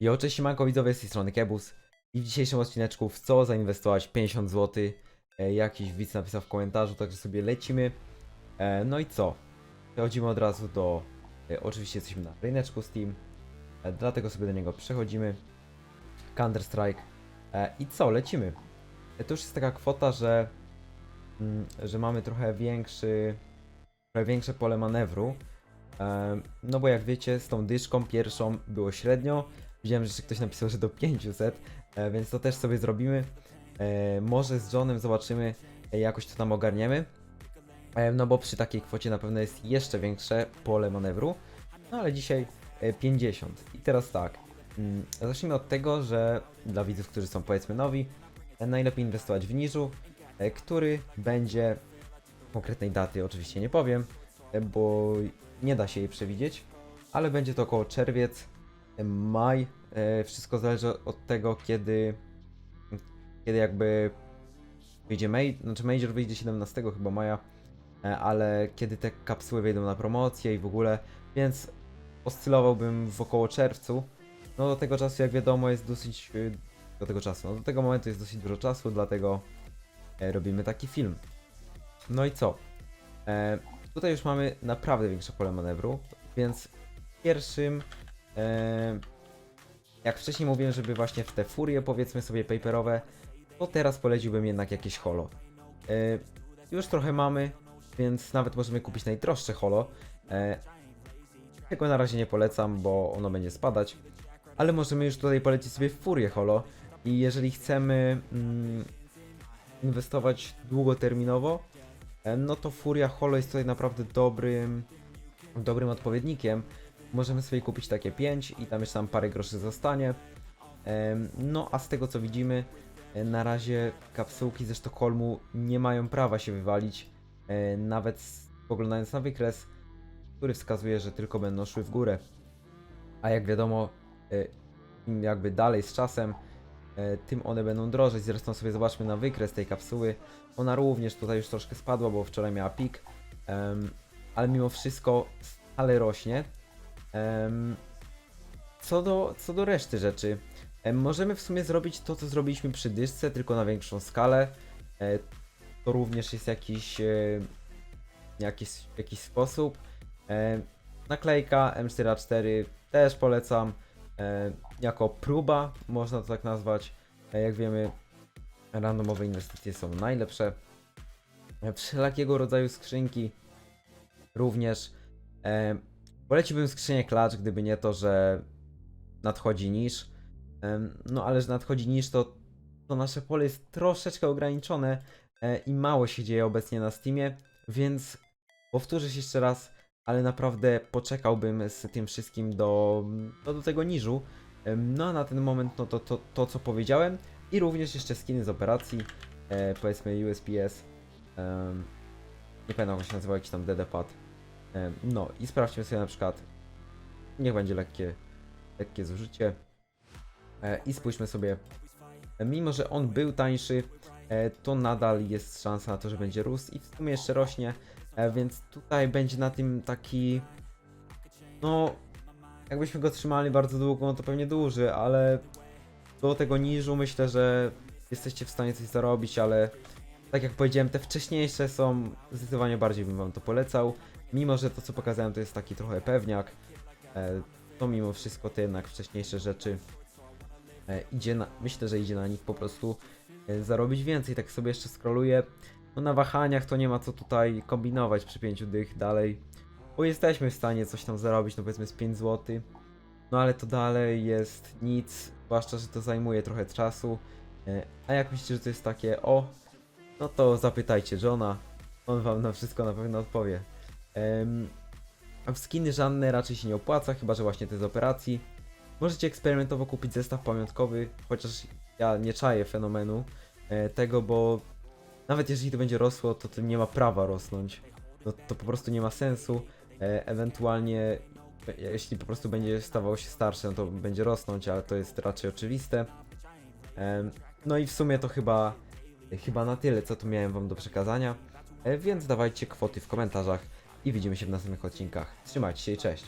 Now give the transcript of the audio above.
Jo, cześć siemanko widzowie, z tej strony Kebus. I w dzisiejszym odcineczku w co zainwestować 50 zł e, Jakiś widz napisał w komentarzu, także sobie lecimy. E, No i co? Przechodzimy od razu do... E, oczywiście jesteśmy na ryneczku Steam e, Dlatego sobie do niego przechodzimy. Counter Strike e, I co? Lecimy. E, To już jest taka kwota, że mm, Że mamy trochę większy Trochę większe pole manewru. E, No bo jak wiecie, z tą dyszką pierwszą było średnio Widziałem, że ktoś napisał, że do 500, e, więc to też sobie zrobimy. E, może z Johnem zobaczymy, e, jakoś to tam ogarniemy. No bo przy takiej kwocie na pewno jest jeszcze większe pole manewru. No ale dzisiaj e, 50. I teraz tak. Mm, zacznijmy od tego, że dla widzów, którzy są powiedzmy nowi, najlepiej inwestować w niżu, który będzie konkretnej daty oczywiście nie powiem, bo nie da się jej przewidzieć, ale będzie to około czerwiec, maj. E, wszystko zależy od tego, kiedy, kiedy jakby wyjdzie Major, znaczy Major wyjdzie 17 chyba maja, e, ale kiedy te kapsuły wejdą na promocję i w ogóle, więc oscylowałbym w około czerwcu. No do tego czasu, jak wiadomo, jest dosyć, y, do tego czasu, no do tego momentu jest dosyć dużo czasu, dlatego e, robimy taki film. No i co? E, tutaj już mamy naprawdę większe pole manewru, więc pierwszym Eee, jak wcześniej mówiłem, żeby właśnie w te furie, powiedzmy sobie paperowe, to teraz poleciłbym jednak jakieś holo. Już trochę mamy, więc nawet możemy kupić najdroższe holo. Tego na razie nie polecam, bo ono będzie spadać. Ale możemy już tutaj polecić sobie furię holo. I jeżeli chcemy mm, inwestować długoterminowo, no to furia holo jest tutaj naprawdę dobrym, dobrym odpowiednikiem możemy sobie kupić takie 5 i tam jeszcze tam parę groszy zostanie. No a z tego co widzimy, e, na razie kapsułki ze Sztokholmu nie mają prawa się wywalić, e, nawet spoglądając na wykres, który wskazuje, że tylko będą szły w górę. A jak wiadomo, e, jakby dalej z czasem, tym one będą drożeć. Zresztą sobie zobaczmy na wykres tej kapsuły. Ona również tutaj już troszkę spadła, bo wczoraj miała pik, ale mimo wszystko stale rośnie. Co, do, co do reszty rzeczy, em, możemy w sumie zrobić to, co zrobiliśmy przy dyszce, tylko na większą skalę. E, to również jest jakiś, e, jakiś, jakiś sposób. E, naklejka M4A4 też polecam. Jako próba, można to tak nazwać. Jak wiemy, randomowe inwestycje są najlepsze. Wszelakiego rodzaju skrzynki również. Poleciłbym skrzynię klacz, gdyby nie to, że nadchodzi niż. No ale że nadchodzi niż, to, to nasze pole jest troszeczkę ograniczone e, i mało się dzieje obecnie na Steamie, więc powtórzę się jeszcze raz, ale naprawdę poczekałbym z tym wszystkim do, do, do tego niżu. No a na ten moment no to, to, to co powiedziałem i również jeszcze skiny z operacji, e, powiedzmy USPS. nie pamiętam jak się nazywał, jakiś tam DD-pad. Em, No i sprawdźmy sobie na przykład, niech będzie lekkie, lekkie zużycie. E, i spójrzmy sobie, e, mimo że on był tańszy, e, to nadal jest szansa na to, że będzie rósł i w sumie jeszcze rośnie, e, więc tutaj będzie na tym taki, no jakbyśmy go trzymali bardzo długo, no to pewnie duży, ale do tego niżu myślę, że jesteście w stanie coś zarobić, ale tak jak powiedziałem, te wcześniejsze są zdecydowanie bardziej bym wam to polecał. Mimo, że to co pokazałem to jest taki trochę pewniak, e, to mimo wszystko te jednak wcześniejsze rzeczy e, idzie na, myślę, że idzie na nich po prostu e, zarobić więcej. Tak sobie jeszcze scrolluję. No na wahaniach to nie ma co tutaj kombinować przy 5 dych dalej, bo jesteśmy w stanie coś tam zarobić, no powiedzmy z 5 zł. No ale to dalej jest nic, zwłaszcza, że to zajmuje trochę czasu. A jak myślicie, że to jest takie o, no to zapytajcie Johna, on wam na wszystko na pewno odpowie. W skiny żadne raczej się nie opłaca, chyba że właśnie te z operacji. Możecie eksperymentowo kupić zestaw pamiątkowy, chociaż ja nie czaję fenomenu e, tego, bo nawet jeżeli to będzie rosło, to to nie ma prawa rosnąć. No, to po prostu nie ma sensu. E, ewentualnie, e, jeśli po prostu będzie stawało się starsze, no to będzie rosnąć, ale to jest raczej oczywiste. No i w sumie to chyba, chyba na tyle, co tu miałem wam do przekazania. Więc dawajcie kwoty w komentarzach i widzimy się w następnych odcinkach. Trzymajcie się i cześć.